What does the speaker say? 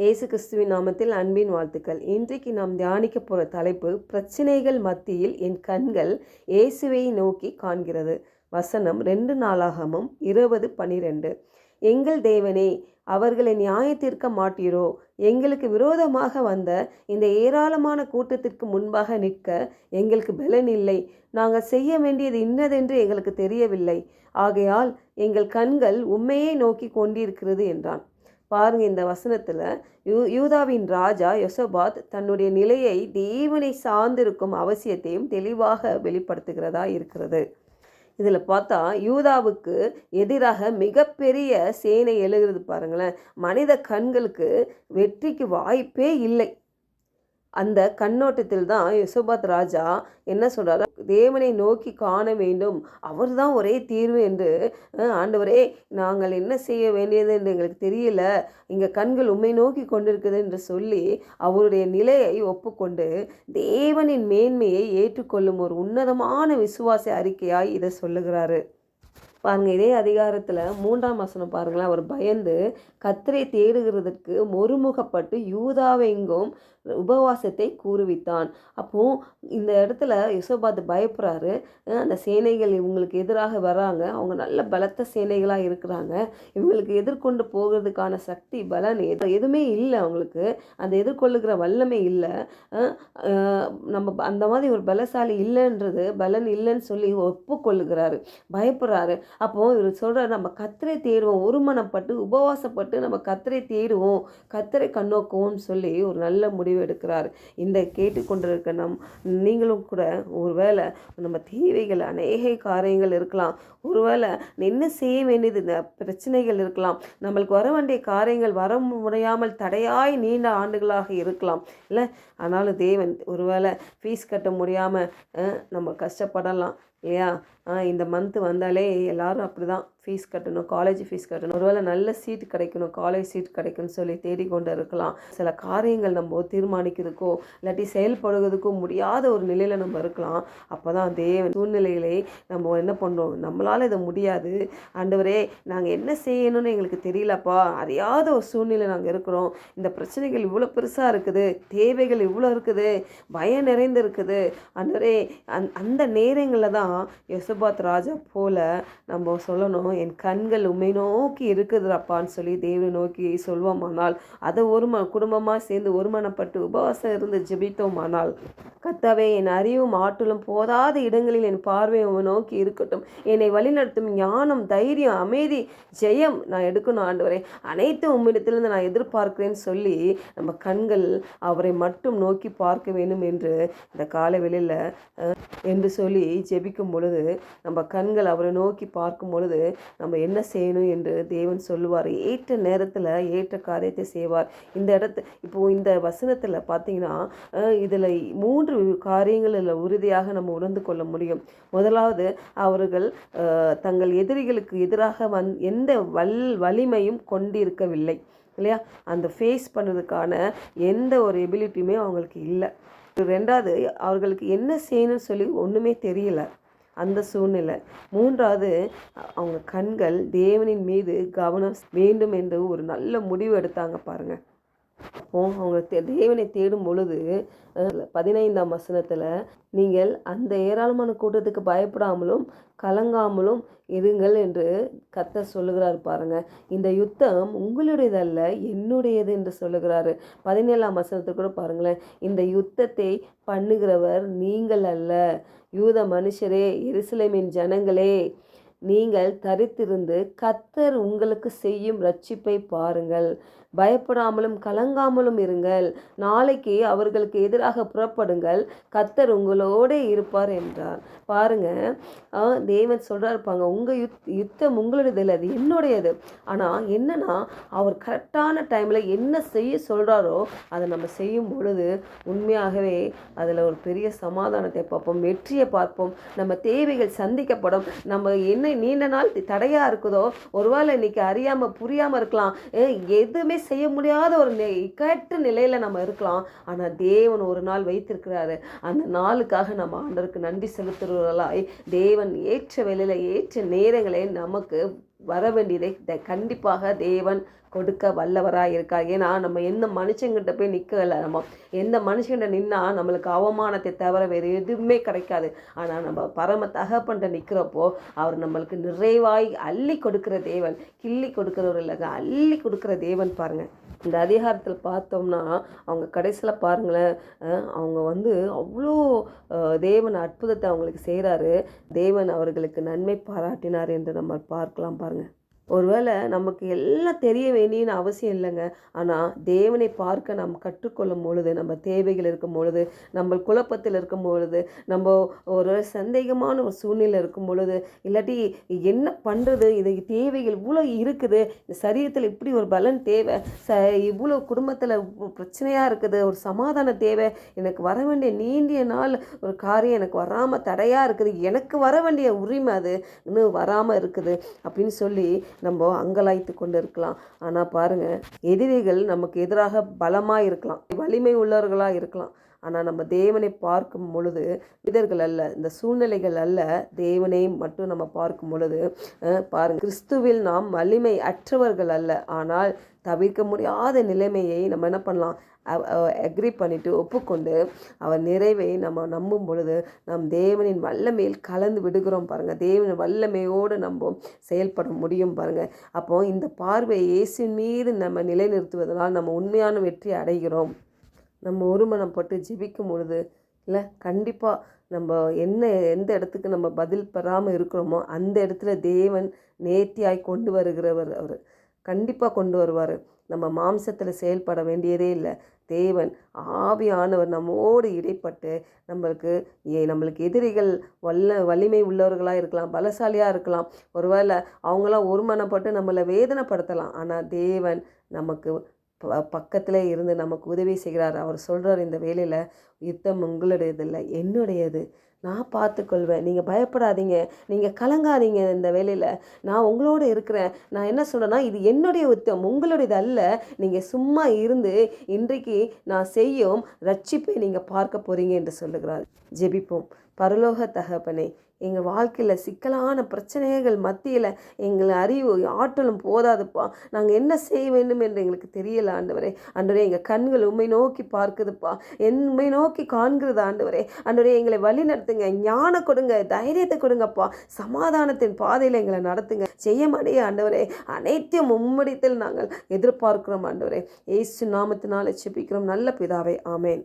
இயேசு கிறிஸ்துவின் நாமத்தில் அன்பின் வாழ்த்துக்கள். இன்றைக்கு நாம் தியானிக்க போகிற தலைப்பு பிரச்சனைகள் மத்தியில் என் கண்கள் இயேசுவை நோக்கி காண்கிறது. வசனம் ரெண்டு நாளாகமும் இருபது பனிரெண்டு. எங்கள் தேவனே அவர்களை நியாயத்திற்க மாட்டீரோ? எங்களுக்கு விரோதமாக வந்த இந்த ஏராளமான கூட்டத்திற்கு முன்பாக நிற்க எங்களுக்கு பலன் இல்லை. நாங்கள் செய்ய வேண்டியது இன்னதென்று எங்களுக்கு தெரியவில்லை. ஆகையால் எங்கள் கண்கள் உண்மையை நோக்கி கொண்டிருக்கிறது என்றான். பாருங்க இந்த வசனத்தில் யூ யூதாவின் ராஜா யொசபாத் தன்னுடைய நிலையை தேவனை சார்ந்திருக்கும் அவசியத்தையும் தெளிவாக வெளிப்படுத்துகிறதா இருக்கிறது. இதில் பார்த்தா யூதாவுக்கு எதிராக மிகப்பெரிய சேனை எழுகிறது பாருங்களேன். மனித கண்களுக்கு வெற்றிக்கு வாய்ப்பே இல்லை. அந்த கண்ணோட்டத்தில் தான் யசோபாத் ராஜா என்ன சொல்கிறார் தேவனை நோக்கி காண வேண்டும். அவர் தான் ஒரே தீர்வு என்று ஆண்டவரே நாங்கள் என்ன செய்ய வேண்டியது என்று எங்களுக்கு தெரியல. இங்கே கண்கள் உண்மை நோக்கி கொண்டிருக்குது என்று சொல்லி அவருடைய நிலையை ஒப்புக்கொண்டு தேவனின் மேன்மையை ஏற்றுக்கொள்ளும் ஒரு உன்னதமான விசுவாச அறிக்கையாய் இதை சொல்லுகிறாரு. பாருங்கள் இதே அதிகாரத்தில் மூன்றாம் வசனம் பாருங்களேன். அவர் பயந்து கத்தரை தேடுகிறதற்கு ஒருமுகப்பட்டு யூதாவெங்கும் உபவாசத்தை கூறுவித்தான் அப்போ இந்த இடத்துல யசோபாத் பயப்படுறாரு. அந்த சேனைகள் இவங்களுக்கு எதிராக வராங்க அவங்க நல்ல பலத்த சேனைகளாக இருக்கிறாங்க. இவங்களுக்கு எதிர்கொண்டு போகிறதுக்கான சக்தி பலன் எது எதுவுமே இல்லை அவங்களுக்கு. அந்த எதிர்கொள்ளுகிற வல்லமை இல்லை. நம்ம அந்த மாதிரி ஒரு பலசாலி இல்லைன்றது பலன் இல்லைன்னு சொல்லி ஒப்புக்கொள்ளுகிறாரு. பயப்படுறாரு. அப்போ இவர் சொல்கிற நம்ம கத்தரை தேடுவோம் ஒருமனப்பட்டு உபவாசப்பட்டு நம்ம கத்தரை தேடுவோம் கத்தரை கண்ணோக்குவோம்னு சொல்லி ஒரு நல்ல முடிவு எடுக்கிறார். இந்த கேட்டுக்கொண்டிருக்க நம் நீங்களும் கூட ஒருவேளை நம்ம தேவைகள் அநேக காரியங்கள் இருக்கலாம். ஒருவேளை என்ன செய்ய வேண்டியது இந்த பிரச்சனைகள் இருக்கலாம். நம்மளுக்கு வர வேண்டிய காரியங்கள் வர முடியாமல் தடையாய் நீண்ட ஆண்டுகளாக இருக்கலாம். இல்லை ஆனாலும் தேவன் ஒருவேளை ஃபீஸ் கட்ட முடியாமல் நம்ம கஷ்டப்படலாம் இல்லையா? இந்த மந்த்து வந்தாலே எல்லாரும் அப்படி தான் ஃபீஸ் கட்டணும் காலேஜ் ஃபீஸ் கட்டணும். ஒருவேளை நல்ல சீட் கிடைக்கணும் காலேஜ் சீட் கிடைக்கும்னு சொல்லி தேடிக்கொண்டு இருக்கலாம். சில காரியங்கள் நம்ம தீர்மானிக்கிறதுக்கோ இல்லாட்டி செயல்படுவதற்கோ முடியாத ஒரு நிலையில் நம்ம இருக்கலாம். அப்போ தான் அதே சூழ்நிலையிலே நம்ம என்ன பண்ணுறோம் நம்மளால் இதை முடியாது. ஆண்டவரே நாங்கள் என்ன செய்யணும்னு எங்களுக்கு தெரியலப்பா. அறியாத ஒரு சூழ்நிலை நாங்கள் இருக்கிறோம். இந்த பிரச்சனைகள் இவ்வளோ பெருசாக இருக்குது. தேவைகள் இவ்வளோ இருக்குது. பயம் நிறைந்து இருக்குது ஆண்டவரே அந் அந்த நேரங்களில் தான் யசபாத் ராஜா போல நம்ம சொல்லணும் என் கண்கள் உண்மை நோக்கி இருக்குதுப்பான்னு சொல்லி தேவனை நோக்கி சொல்வோமானால் அதை ஒரு ம குடும்பமாக சேர்ந்து ஒருமனப்பட்டு உபவாசம் இருந்து ஜெபித்தோமானால் கத்தாவே என் அறிவும் ஆற்றலும் போதாத இடங்களில் என் பார்வை நோக்கி இருக்கட்டும். என்னை வழிநடத்தும் ஞானம் தைரியம் அமைதி ஜெயம் நான் எடுக்கணும் ஆண்டவரே. அனைத்து உம்மிடத்திலிருந்து நான் எதிர்பார்க்கிறேன்னு சொல்லி நம்ம கண்கள் அவரை மட்டும் நோக்கி பார்க்க வேண்டும் என்று இந்த காலவெளியில் என்று சொல்லி ஜெபிக்கும் பொழுது நம்ம கண்கள் அவரை நோக்கி பார்க்கும் பொழுது நம்ம என்ன செய்யணும் என்று தேவன் சொல்லுவார். ஏற்ற நேரத்தில் ஏற்ற காரியத்தை செய்வார். இந்த இடத்து இப்போது இந்த வசனத்தில் பார்த்தீங்கன்னா இதில் மூன்று மூன்று காரியங்களில் உறுதியாக நம்ம உணர்ந்து கொள்ள முடியும். முதலாவது அவர்கள் தங்கள் எதிரிகளுக்கு எதிராக வந் எந்த வல் வலிமையும் கொண்டிருக்கவில்லை. இல்லையா? அந்த ஃபேஸ் பண்ணுறதுக்கான எந்த ஒரு எபிலிட்டியுமே அவங்களுக்கு இல்லை. ரெண்டாவது அவர்களுக்கு என்ன செய்யணும்னு சொல்லி ஒன்றுமே தெரியல. அந்த சூழ்நிலை. மூன்றாவது அவங்க கண்கள் தேவனின் மீது கவனம் வேண்டும் என்று ஒரு நல்ல முடிவு எடுத்தாங்க பாருங்கள் அவங்க தேவனை தேடும் பொழுது பதினைந்தாம் வசனத்தில் நீங்கள் அந்த ஏராளமான கூட்டத்துக்கு பயப்படாமலும் கலங்காமலும் இருங்கள் என்று கத்த சொல்லுகிறார் பாருங்க. இந்த யுத்தம் உங்களுடையதல்ல என்னுடையது என்று சொல்லுகிறாரு. பதினேழாம் வசனத்துக்கு கூட பாருங்களேன். இந்த யுத்தத்தை பண்ணுகிறவர் நீங்கள் அல்ல. யூத மனுஷரே எருசலேமின் ஜனங்களே நீங்கள் தரித்திருந்து கத்தர் உங்களுக்கு செய்யும் ரட்சிப்பை பாருங்கள். பயப்படாமலும் கலங்காமலும் இருங்கள். நாளைக்கு அவர்களுக்கு எதிராக புறப்படுங்கள். கத்தர் உங்களோட இருப்பார் என்றார். பாருங்க தேவன் சொல்கிறார் பாங்க உங்கள் யுத் யுத்தம் உங்களுடையது இல்லை அது என்னுடையது. ஆனால் என்னன்னா அவர் கரெக்டான டைமில் என்ன செய்ய சொல்கிறாரோ அதை நம்ம செய்யும் பொழுது உண்மையாகவே அதில் ஒரு பெரிய சமாதானத்தை பார்ப்போம் வெற்றியை பார்ப்போம். நம்ம தேவைகள் சந்திக்கப்படும். நம்ம என்ன நீண்ட நாள் தடையாக இருக்குதோ ஒருவேளை இன்னைக்கு அறியாமல் புரியாமல் இருக்கலாம். ஏ, எதுவுமே செய்ய முடியாத ஒரு நெ இக்கட்டு நிலையில் நம்ம இருக்கலாம். ஆனால் தேவன் ஒரு நாள் வைத்திருக்கிறாரு. அந்த நாளுக்காக நம்ம ஆண்டருக்கு நன்றி செலுத்துகிறவர்களாய் தேவன் ஏற்ற வேலையில் ஏற்ற நேரங்களை நமக்கு வர வேண்டியதை த- கண்டிப்பாக தேவன் கொடுக்க வல்லவராக இருக்கார். ஏன்னா நம்ம எந்த மனுஷங்கிட்ட போய் நிற்கலை நம்ம. எந்த மனுஷங்கிட்ட நின்னால் நம்மளுக்கு அவமானத்தை தவிர வேறு எதுவுமே கிடைக்காது. ஆனால் நம்ம பரம தகப்பன்ட்ட நிற்கிறப்போ அவர் நம்மளுக்கு நிறைவாய் அள்ளி கொடுக்குற தேவன் கிள்ளி கொடுக்கிறவர் இல்லைங்க அள்ளி கொடுக்குற தேவன் பாருங்கள் இந்த அதிகாரத்தில் பார்த்தோம்னா அவங்க கடைசியில் பாருங்களேன் அவங்க வந்து அவ்வளோ தேவன் அற்புதத்தை அவங்களுக்கு செய்கிறாரு தேவன் அவர்களுக்கு நன்மை பாராட்டினார் என்று நம்ம பார்க்கலாம் பாருங்கள் ஒருவேளை நமக்கு எல்லாம் தெரிய வேண்டியன்னு அவசியம் இல்லைங்க. ஆனால் தேவனை பார்க்க நாம் கற்றுக்கொள்ளும் பொழுது நம்ம தேவைகள் இருக்கும் பொழுது நம்ம குழப்பத்தில் இருக்கும் பொழுது நம்ம ஒரு சந்தேகமான ஒரு சூழ்நிலை இருக்கும் பொழுது இல்லாட்டி என்ன பண்ணுறது இது தேவைகள் இவ்வளோ இருக்குது. இந்த சரீரத்தில் இப்படி ஒரு பலன் தேவை. ச இவ்வளோ குடும்பத்தில் பிரச்சனையாக இருக்குது. ஒரு சமாதானம் தேவை. எனக்கு வர வேண்டிய நீண்டிய நாள் ஒரு காரியம் எனக்கு வராமல் தடையாக இருக்குது. எனக்கு வர வேண்டிய உரிமை அது. இன்னும் வராமல் இருக்குது. அப்படின்னு சொல்லி நம்ம அங்கலாய்த்து கொண்டு இருக்கலாம் ஆனால் பாருங்கள் எதிரிகள் நமக்கு எதிராக பலமாக இருக்கலாம். வலிமை உள்ளவர்களாக இருக்கலாம். ஆனால் நம்ம தேவனை பார்க்கும் பொழுது இதர்கள் அல்ல இந்த சூழ்நிலைகள் அல்ல தேவனை மட்டும் நம்ம பார்க்கும் பொழுது பாருங்கள் கிறிஸ்துவில் நாம் வலிமை அற்றவர்கள் அல்ல. ஆனால் தவிர்க்க முடியாத நிலைமையை நம்ம என்ன பண்ணலாம்? அக்ரி பண்ணிவிட்டு ஒப்புக்கொண்டு அவர் நிறைவை நம்ம நம்பும் பொழுது நம் தேவனின் வல்லமையில் கலந்து விடுகிறோம் பாருங்கள் தேவனின் வல்லமையோடு நம்ம செயல்பட முடியும் பாருங்கள் அப்போ இந்த பார்வையை இயேசின் மீது நம்ம நிலைநிறுத்துவதனால் நம்ம உண்மையான வெற்றி அடைகிறோம். நம்ம ஒருமனப்பட்டு ஜெபிக்கும் பொழுது இல்லை கண்டிப்பாக நம்ம என்ன எந்த இடத்துக்கு நம்ம பதில் பெறாமல் இருக்கிறோமோ அந்த இடத்துல தேவன் நேர்த்தியாய் கொண்டு வருகிறவர் அவர். கண்டிப்பாக கொண்டு வருவார். நம்ம மாம்சத்தில் செயல்பட வேண்டியதே இல்லை. தேவன் ஆவியானவர் நம்மோடு இடைப்பட்டு நம்மளுக்கு ஏ நம்மளுக்கு எதிரிகள் வல்ல வலிமை உள்ளவர்களாக இருக்கலாம் பலசாலியாக இருக்கலாம். ஒருவேளை அவங்களாம் ஒருமனப்பட்டு நம்மளை வேதனைப்படுத்தலாம். ஆனால் தேவன் நமக்கு ப இருந்து நமக்கு உதவி செய்கிறார். அவர் சொல்கிறார் இந்த வேலையில் யுத்தம் உங்களுடையதில்லை என்னுடையது. நான் பார்த்துக்கொள்வேன். நீங்கள் பயப்படாதீங்க. நீங்கள் கலங்காதீங்க இந்த வேலையில். நான் உங்களோட இருக்கிறேன். நான் என்ன சொல்கிறேன்னா இது என்னுடைய யுத்தம் உங்களுடையது அல்ல. நீங்கள் சும்மா இருந்து இன்றைக்கு நான் செய்யும் ரட்சிப்பை நீங்கள் பார்க்க போகிறீங்க என்று சொல்லுகிறார். ஜெபிப்போம். பரலோக தகப்பனே எங்கள் வாழ்க்கையில் சிக்கலான பிரச்சனைகள் மத்தியில் எங்களை அறிவு ஆற்றலும் போதாதுப்பா. நாங்கள் என்ன செய்ய வேண்டும் என்று எங்களுக்கு தெரியல ஆண்டவரே. அன்றுவரே எங்கள் கண்கள் உண்மை நோக்கி பார்க்குதுப்பா. என் உண்மை நோக்கி காண்கிறது ஆண்டவரே. அன்றுவரே எங்களை வழி நடத்துங்க ஞானம் கொடுங்க தைரியத்தை கொடுங்கப்பா. சமாதானத்தின் பாதையில் எங்களை நடத்துங்க. செய்யமடைய ஆண்டவரே அனைத்தையும் மும்மடித்தில் நாங்கள் எதிர்பார்க்கிறோம் ஆண்டவரே. ஏசு நாமத்தினால செபிக்கிறோம். நல்ல பிதாவே ஆமேன்.